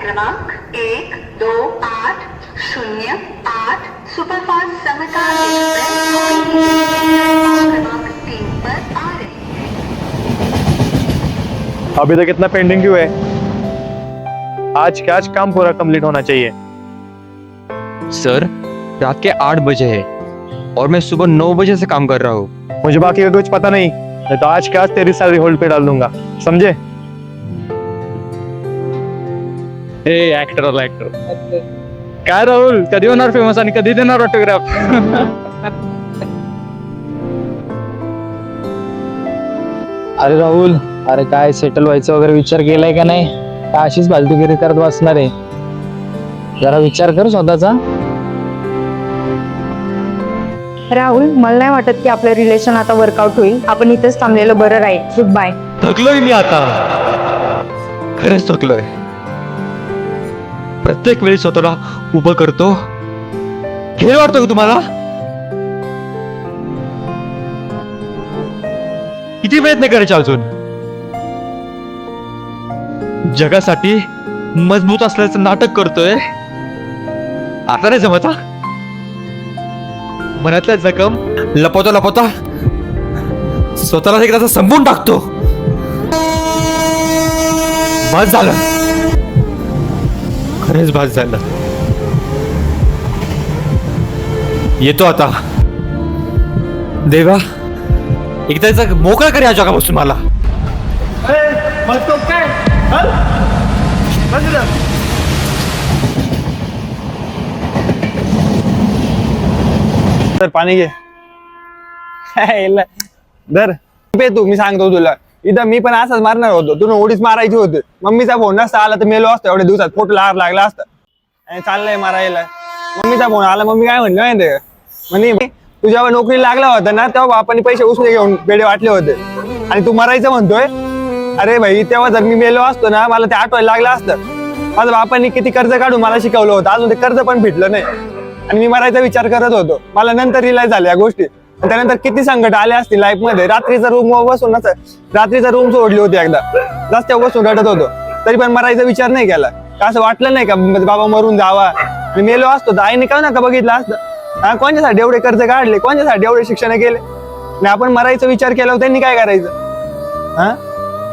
क्रमांक एक दो आठ शून्य आठ सुपरफास्ट समता क्रमांक तीन पर आ रही है अभी तक इतना पेंडिंग क्यों है? आज के आज काम पूरा कंप्लीट होना चाहिए? सर रात के आठ बजे है और मैं सुबह नौ बजे से काम कर रहा हूँ। मुझे बाकी का कुछ पता नहीं नहीं तो आज के आज तेरी सैलरी होल्ड पे डाल दूँगा समझे? ए ऍक्टर आला ऍक्टर काय राहुल कधी होणार फेमस आणि कधी देणार ऑटोग्राफ अरे राहुल अरे काय सेटल व्हायचं वगैरे विचार केलाय का नाही? का अशीच फालतूगिरी करत बसणार आहे? जरा विचार कर स्वतःचा. राहुल मला नाही वाटत की आपलं रिलेशन आता वर्कआउट होईल. आपण इथेच थांबलेलं बरं राहील. गुड बाय थकलोय मी आता. खरंच थकलोय. प्रत्येक वेळी स्वतःला उभं करतो. खेळ वाटतो का तुम्हाला? किती प्रयत्न करायचे अजून? जगासाठी मजबूत असल्याचं नाटक करतोय. आता नाही जमत मनातल्या जखम लपवता लपवता. स्वतःला एकदा संपून टाकतो. बस झालं. खरंच बस झालं. येतो आता. देवा एकदा मोकळा कर या जगापासून मला. तर पाणी घे. पे तू मी सांगतो तुला. इथं मी पण असंच मारणार होतो. तुला उडीच मारायची होती. मम्मीचा फोन नसता आला तर मेलो असतो. एवढ्या दिवसात फोटो लार लागला असता. आणि चाललंय मारायला. मम्मीचा फोन आला. मम्मी काय म्हणलं माहिती म्हणे तू जेव्हा नोकरी लागला होता ना तेव्हा बापाने पैसे उसने घेऊन बेडे वाटले होते. आणि तू मरायचं म्हणतोय? अरे भाई तेव्हा जर मी मेलो असतो ना मला ते आठवायला लागलं असतं. माझ्या बापांनी किती कर्ज काढून मला शिकवलं होतं. अजून ते कर्ज पण फिटलं नाही. आणि मी मरायचा विचार करत होतो. मला नंतर रिलाय झाल्या या गोष्टी. त्यानंतर किती संकट आले असतील लाईफमध्ये? रात्रीचा रूम बसून रात्रीचा रूम सोडली होती एकदा. रस्त्यावर बसून रडत होतो. तरी पण मरायचा विचार नाही केला. का असं वाटलं नाही का म्हणजे बाबा मरून जावा? मी मेलो असतो. तर आईने का नका बघितलं असतं? हा कोणच्यासाठी एवढे कर्ज काढले? कोणच्यासाठी एवढे शिक्षण केले? आणि आपण मरायचा विचार केला होता, त्यांनी काय करायचं? हा?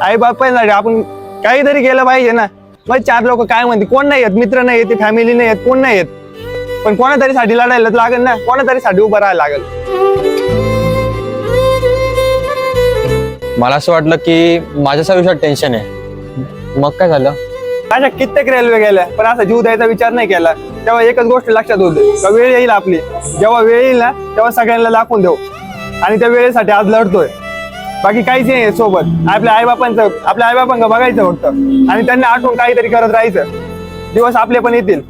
आई बापासाठी आपण काहीतरी केलं पाहिजे ना. मग चार लोक काय म्हणते कोण नाही येत? मित्र नाही येत फॅमिली नाही येत कोण नाही येत? पण कोणातरी साठी लढायला लागेल ना? कोणातरी साठी उभं राहायला लागेल. मला असं वाटलं की माझ्याच आयुष्यात टेन्शन आहे. मग काय झालं? अशा कित्येक रेल्वे गेल्या पण असा जीव द्यायचा विचार नाही केला. तेव्हा एकच गोष्ट लक्षात होते का वेळ येईल आपली? जेव्हा वेळ येईल ना तेव्हा सगळ्यांना दाखवून देऊ. आणि त्या वेळेसाठी आज लढतोय. बाकी काहीच नाही सोबत. आपल्या आईबापांचं आपल्या आईबापांना बघायचं होतं आणि त्यांना आठवून काहीतरी करत राहायचं. दिवस आपले पण येतील.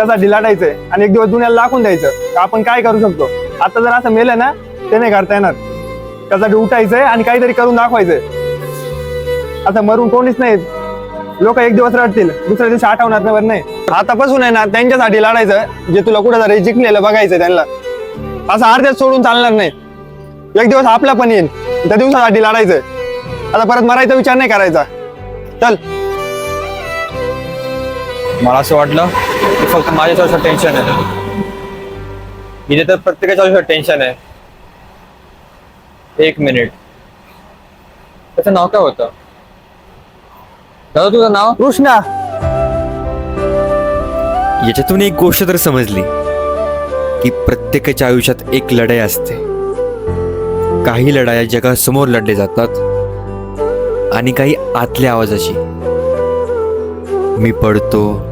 त्यासाठी लढायचंय आणि एक दिवस दुनियाला दाखवून द्यायचं. आपण काय करू शकतो? आता जर असं मेलं ना ते नाही करता येणार. त्यासाठी उठायचंय आणि काहीतरी करून दाखवायचंय. आता मरून कोणीच नाही. लोक एक दिवस रडतील दुसऱ्या दिवशी आठवणार नाही बरं नाही. आतापासून आहे ना त्यांच्यासाठी लढायचं जे तुला कुठं तरी जिंकलेलं बघायचं त्यांना. असं अर्ध्यात सोडून चालणार नाही. एक दिवस आपला पण येईल त्या दिवसासाठी लढायचंय. आता परत मरायचा विचार नाही करायचा. चल. मला असं वाटलं की फक्त माझ्याच आयुष्यात टेन्शन आहे. इथे तर प्रत्येकाच्या आयुष्यात टेन्शन आहे. एक मिनिट त्याचं नाव काय होतं? दादा तुझं नाव? कृष्णा. याच्यातून एक गोष्ट तर समजली की प्रत्येकाच्या आयुष्यात एक लढाई असते. काही लढाया जगासमोर लढले जातात आणि काही आतल्या आवाजाची मी पडतो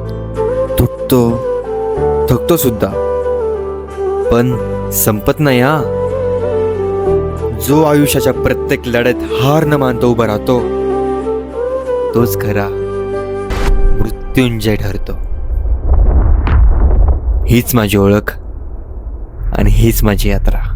तुटतो थकतो सुद्धा पण संपत नाही हा. जो आयुष्याच्या प्रत्येक लढ्यात हार न मानतो उभा राहतो तोच खरा मृत्युंजय ठरतो. हीच माझी ओळख आणि हीच माझी यात्रा.